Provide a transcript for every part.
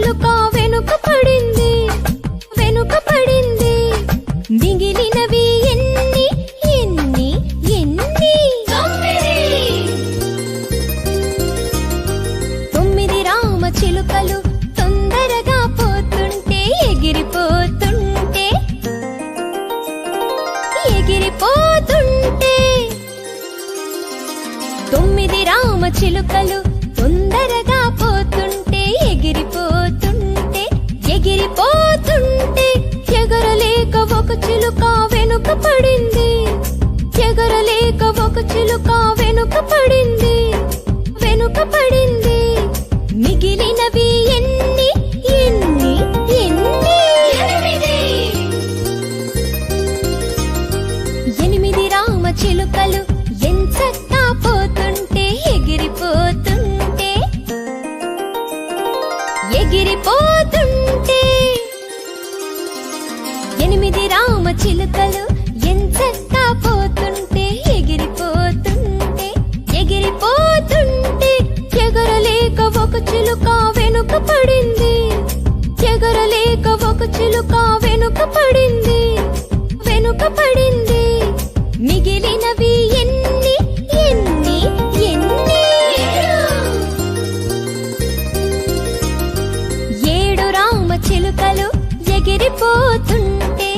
ఎలుక వెనుక పడింది వెనుక పడింది. మిగిలినవి ఎన్ని ఎన్ని ఎన్ని? తొమ్మిది రామ చిలుకలు తొందరగా పోతుంటే ఎగిరిపోతుంటే ఎగిరిపోతుంటే. తొమ్మిది రామ చిలుకలు వెనుక పడింది. ఎగరలేక ఒక చిలుక వెనుక పడింది. చిలుక వెనుక పడింది వెనుక పడింది. మిగిలినవి ఎన్ని ఎన్ని ఎన్ని? ఏడు రామ చిలుకలు ఎగిరిపోతుంటే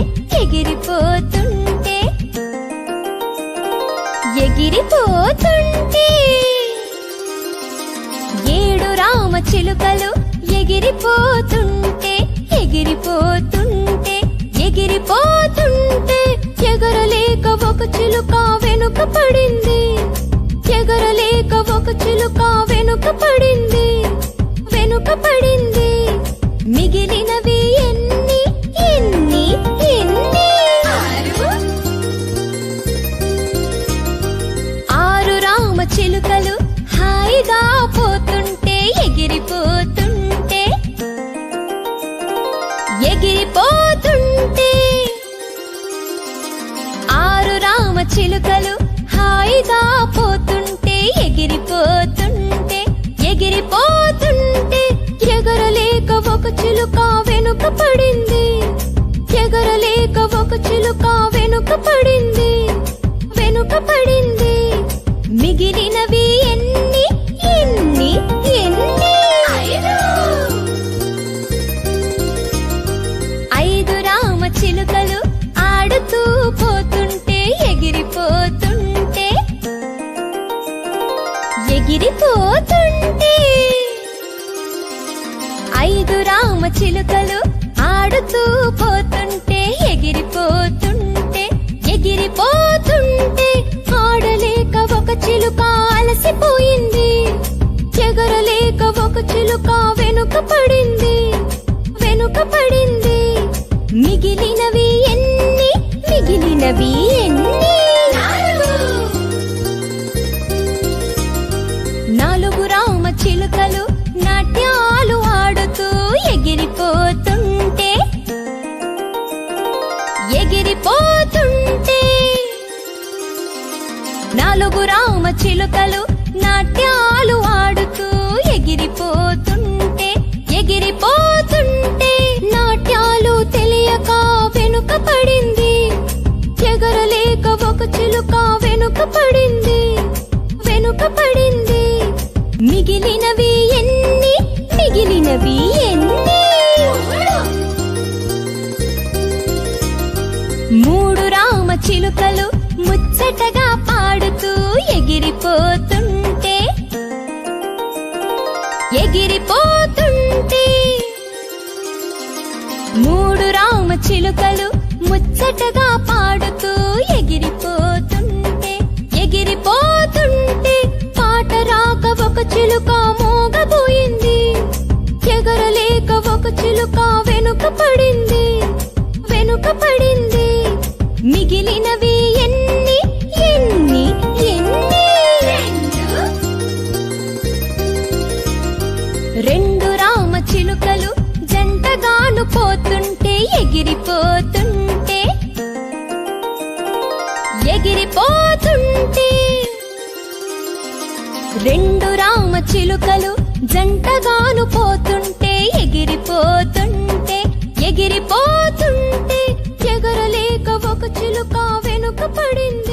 ఎగిరిపోతుంటే ఎగిరిపోతుంటే. ఏడు రామ చిలుకలు ఎగిరిపోతుంటే ఎగిరిపోతుంటే ఎగిరిపోతుంటే ఎగరలేక ఒక చిలుక వెనుక పడింది. ఎగరలేక ఒక చిలుక వెనుక పడింది. వెనుక పడింది. మిగిలినవి చిలుకలు హాయిగా పోతుంటే ఎగిరిపోతుంటే ఎగిరిపోతుంటే ఎగరలేక ఒక చిలుక వెనుక పడింది. ఎగరలేక ఒక చిలుక వెనుక పడింది చిలుకలు ఆడుతూ పోతుంటే ఎగిరిపోతుంటే ఎగిరిపోతుంటే ఆడలేక ఒక చిలుక అలసిపోయింది. ఎగరలేక ఒక చిలుక వెనుక పడింది. వెనుక పడింది. మిగిలినవి ఎన్ని మిగిలినవి ఎన్ని? నాలుగు రామ చిలుకలు నాట్యాలు ఆడుతూ ఎగిరిపోతుంటే ఎగిరిపోతుంటే నాట్యాలు తెలియక వెనుక పడింది. ఎగరలేక ఒక చిలుక వెనుక పడింది. వెనుక పడింది. మిగిలినవి ఎన్ని మిగిలినవి ఎన్ని? మూడు రామ చిలుకలు ముచ్చటగా పాడుతూ ఎగిరిపోతుంటే ఎగిరిపోతుంటే. మూడు రామ చిలుకలు ముచ్చటగా పాడుతూ ఎగిరిపోతుంటే ఎగిరిపోతుంటే. పాట రాక ఒక చిలుక మోగబోయింది ఎగరలేక ఒక చిలుక వెనుక పడింది. రెండు రామ చిలుకలు జంటగాను పోతుంటే ఎగిరిపోతుంటే ఎగిరిపోతుంటే ఎగరలేక ఒక చిలుక వెనుక పడింది.